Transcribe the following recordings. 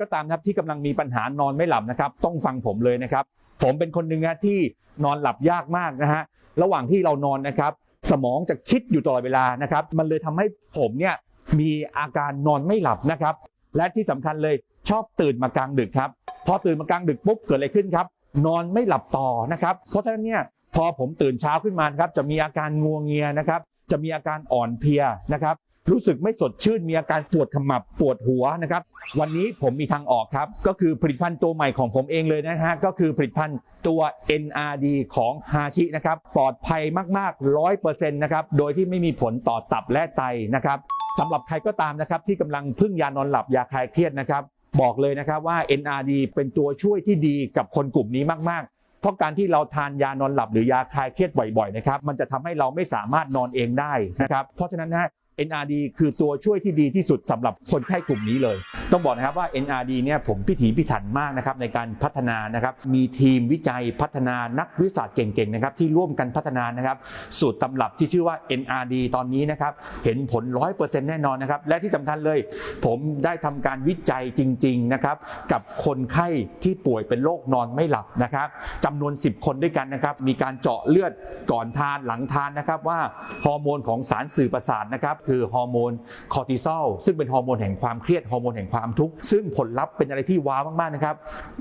ก็ตามครับที่กำลังมีปัญหานอนไม่หลับนะครับ ต้องฟังผมเลยนะครับ ผมเป็นคนหนึ่งนะที่นอนหลับยากมากนะฮะระหว่างที่เรานอนนะครับ สมองจะคิดอยู่ตลอดเวลานะครับ มันเลยทำให้ผมเนี่ยมีอาการนอนไม่หลับนะครับ และที่สำคัญเลยชอบตื่นมากลางดึกครับพอตื่นมากลางดึกปุ๊บเกิดอะไรขึ้นครับ นอนไม่หลับต่อนะครับ เพราะฉะนั้นเนี่ยพอผมตื่นเช้าขึ้นมาครับจะมีอาการงัวงเงียนะครับ จะมีอาการอ่อนเพลียนะครับ รู้สึกไม่สดชื่นมีอาการปวดขมับปวดหัวนะครับ วันนี้ผมมีทางออกครับ ก็คือผลิตภัณฑ์ตัวใหม่ของผมเองเลยนะฮะก็คือผลิตภัณฑ์ตัว NRD ของฮาชินะครับปลอดภัยมากๆ 100%นะครับโดยที่ไม่มีผลต่อตับและไตนะครับสำหรับใครก็ตามนะครับที่กำลังพึ่งยานอนหลับยาคลายเครียดนะครับบอกเลยนะครับว่า NRD เป็นตัวช่วยที่ดีกับคนกลุ่มนี้มาก ๆ เพราะการที่เราทานยานอนหลับหรือยาคลายเครียดบ่อยๆนะครับ มันจะทำให้เราไม่สามารถนอนเองได้นะครับ เพราะฉะนั้นนะ NRD คือตัวช่วยที่ดีที่สุดสำหรับคนไข้กลุ่มนี้เลย ต้องบอกนะครับว่า NRD เนี่ยผมพิถีพิถันมากนะครับในการพัฒนานะครับมีทีมวิจัยพัฒนานักวิทยาศาสตร์เก่งๆนะครับที่ร่วมกันพัฒนานะครับสูตรตำรับที่ชื่อว่า NRD ตอนนี้นะครับเห็นผล 100%แน่นอนนะครับและที่สำคัญเลย ผมได้ทำการวิจัยจริงๆนะครับกับคนไข้ที่ป่วยเป็นโรคนอนไม่หลับนะครับจำนวน 10 คนด้วยกันนะครับมีการเจาะเลือดก่อนทานหลังทานนะครับว่าฮอร์โมนของสารสื่อประสาทนะครับคือฮอร์โมนคอร์ติซอลซึ่งเป็นฮอร์โมนแห่งความเครียดฮอร์โมนแห่งความทุกข์ซึ่งผลลัพธ์เป็นอะไรที่ว้าวมากๆนะครับ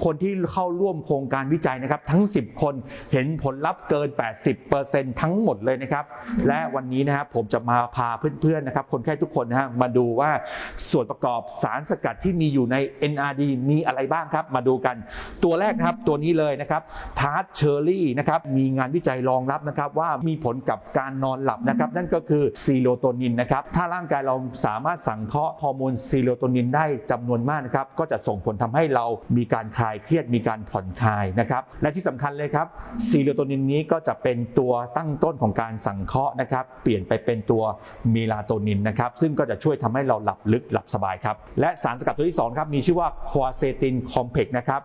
คนที่เข้าร่วมโครงการวิจัยนะครับ ทั้ง 10 คนเห็นผลลัพธ์เกิน 80%ทั้งหมดเลยนะครับ และวันนี้นะครับผมจะมาพาเพื่อนๆนะครับคนไข้ทุกคนนะฮะมาดูว่าส่วนประกอบสารสกัดที่มีอยู่ใน NRD มีอะไรบ้างครับ มาดูกันตัวแรกนะครับตัวนี้เลยนะครับทาร์ตเชอร์รี่นะครับมีงานวิจัยรองรับนะครับว่ามีผลกับการนอนหลับนะครับ นั่นก็คือซีโรโทนินนะครับถ้าร่างกายเราสามารถสังเคราะห์ฮอร์โมนซีโรโทนินได้จำนวนมากนะครับก็จะส่งผลทำให้เรามีการคลายเครียดมีการผ่อนคลายนะครับและที่สำคัญเลยครับซีโรโทนินนี้ก็จะเป็นตัวตั้งต้นของการสังเคราะห์นะครับเปลี่ยนไปเป็นตัวเมลาโทนินนะครับซึ่งก็จะช่วยทำให้เราหลับลึกหลับสบายครับและสารสกัดตัวที่สองครับมีชื่อว่าควาเซตินคอมเพล็กนะครับ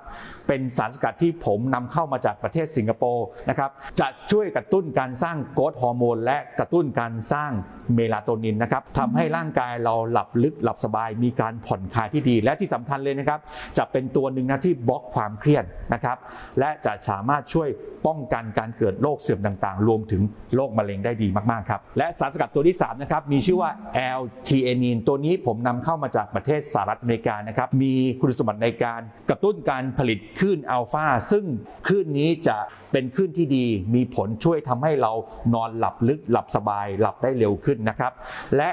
เป็นสารสกัดที่ผมนำเข้ามาจากประเทศสิงคโปร์นะครับจะช่วยกระตุ้นการสร้างโกรทฮอร์โมนและกระตุ้นการสร้างเมลาโทนินนะครับทำให้ร่างกายเราหลับลึกหลับสบาย มีการผ่อนคลายที่ดี และที่สำคัญเลยนะครับ จะเป็นตัวหนึ่งนะที่บล็อกความเครียดนะครับ และจะสามารถช่วยป้องกันการเกิดโรคเสื่อมต่างๆ รวมถึงโรคมะเร็งได้ดีมากๆครับและสารสกัดตัวที่3นะครับมีชื่อว่า L-theanine ตัวนี้ผมนำเข้ามาจากประเทศสหรัฐอเมริกานะครับมีคุณสมบัติในการกระตุ้นการผลิตคลื่นอัลฟาซึ่งคลื่นนี้จะเป็นคลื่นที่ดี มีผลช่วยทำให้เรานอนหลับลึกหลับสบาย หลับได้เร็วขึ้นนะครับและ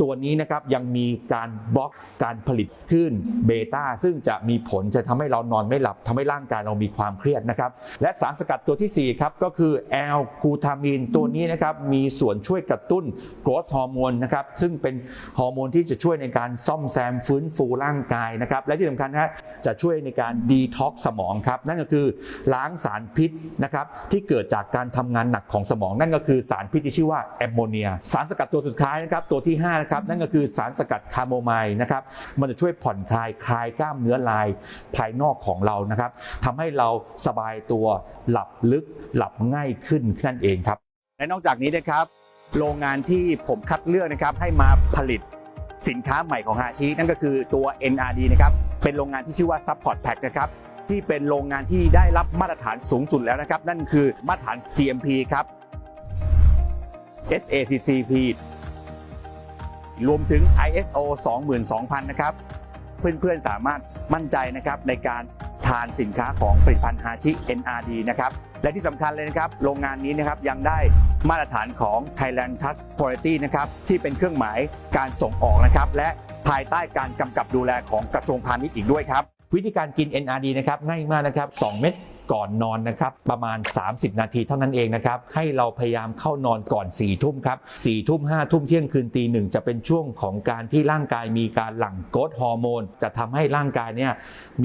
ตัวนี้นะครับยังมีการบล็อกการผลิตคลื่นเบต้าซึ่งจะมีผลจะทำให้เรานอนไม่หลับทำให้ร่างกายเรามีความเครียดนะครับ และสารสกัดตัวที่ 4 ครับก็คือแอลกูทามีนตัวนี้นะครับมีส่วนช่วยกระตุ้นโกรทฮอร์โมนนะครับซึ่งเป็นฮอร์โมนที่จะช่วยในการซ่อมแซมฟื้นฟูร่างกายนะครับและที่สำคัญนะจะช่วยในการดีท็อกสมองครับนั่นก็คือล้างสารพิษนะครับที่เกิดจากการทำงานหนักของสมอง นั่นก็คือสารพิษที่ชื่อว่าแอมโมเนีย สารสกัดตัวสุดท้ายนะครับตัวที่ 5นะครับนั่นก็คือสารสกัดคาโมไมล์นะครับมันจะช่วยผ่อนคลายคลายกล้ามเนื้อลายภายนอกของเรานะครับทำให้เราสบายตัวหลับลึกหลับง่ายขึ้นนั่นเองครับ และนอกจากนี้นะครับ โรงงานที่ผมคัดเลือกนะครับให้มาผลิตสินค้าใหม่ของฮาชินั่นก็คือตัว NRD นะครับเป็นโรงงานที่ชื่อว่า Support Pack นะครับที่เป็นโรงงานที่ได้รับมาตรฐานสูงสุดแล้วนะครับ นั่นคือมาตรฐาน GMP ครับ SACCP รวมถึง ISO 22,000 นะครับ เพื่อนๆสามารถมั่นใจนะครับในการทานสินค้าของผลิตภัณฑ์ฮาชิ NRD นะครับ และที่สำคัญเลยนะครับ โรงงานนี้นะครับยังได้มาตรฐานของ Thailand Touch Quality นะครับ ที่เป็นเครื่องหมายการส่งออกนะครับ และภายใต้การกำกับดูแลของกระทรวงพาณิชย์อีกด้วยครับ วิธีการกิน NRD นะครับง่ายมากนะครับ 2 เม็ด ก่อนนอนนะครับประมาณ 30 นาทีเท่านั้นเองนะครับให้เราพยายามเข้านอนก่อน4ี่ทุ่มครับสี่ทุ่มห้าทุ่มเที่ยงคืนตีหนึ่งจะเป็นช่วงของการที่ร่างกายมีการหลั่งโกรทฮอร์โมนจะทำให้ร่างกายเนี่ย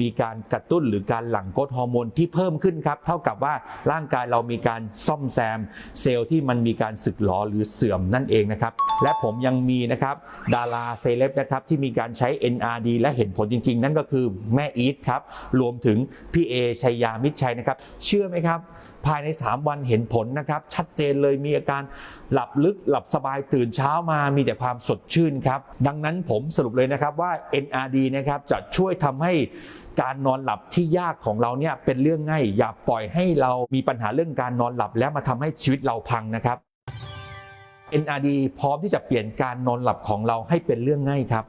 มีการกระตุ้นหรือการหลั่งโกรทฮอร์โมนที่เพิ่มขึ้นครับเท่ากับว่าร่างกายเรามีการซ่อมแซม เซลล์ที่มันมีการสึกหรอหรือเสื่อมนั่นเองนะครับและผมยังมีนะครับดาราเซเลบนะครับที่มีการใช้ NRD และเห็นผลจริง ๆ นั่นก็คือแม่อีทครับรวมถึงพี่เอชัยยามิตรชัยนะครับ เชื่อไหมครับ ภายใน 3 วันเห็นผลนะครับ ชัดเจนเลยมีอาการหลับลึกหลับสบายตื่นเช้ามามีแต่ความสดชื่นครับ ดังนั้นผมสรุปเลยนะครับว่า NRD นะครับจะช่วยทำให้การนอนหลับที่ยากของเราเนี่ยเป็นเรื่องง่าย อย่าปล่อยให้เรามีปัญหาเรื่องการนอนหลับ แล้วมาทำให้ชีวิตเราพังนะครับ NRD พร้อมที่จะเปลี่ยนการนอนหลับของเราให้เป็นเรื่องง่ายครับ